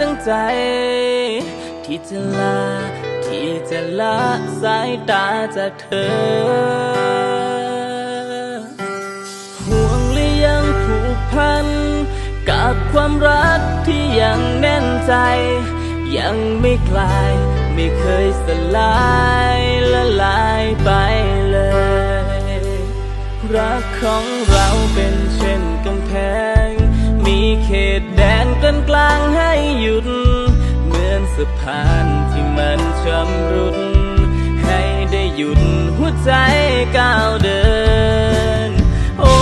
ตั้งใจ ที่จะลา ที่จะละสายตาจากเธอ ห่วงหรือยังผูกพัน กับความรักที่ยังแน่นใจ ยังไม่คลาย ไม่เคยสลายละลายไปเลย รักของเราเป็นเช่นกำแพง มีเขตแดนกั นกลางให้หยุด เหมือนสะพานที่มันชำรุด ให้ได้หยุดหัวใจก้าวเดิน โอ้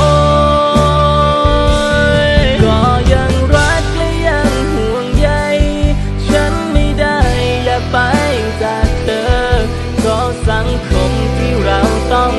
ยก็ยังรักและยังห่วงใย ฉันไม่ได้อยากไปจากเธอเพราะสังคมที่เราต้อง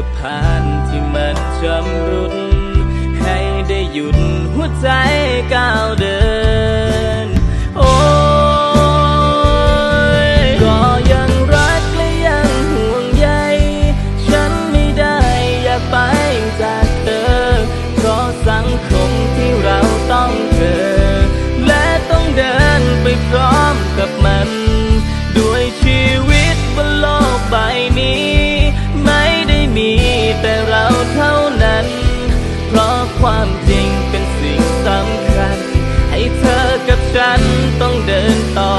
ะพานที่มันชำรุด ให้ได้หยุดหัวใจก้าวเดิน เดินต่อ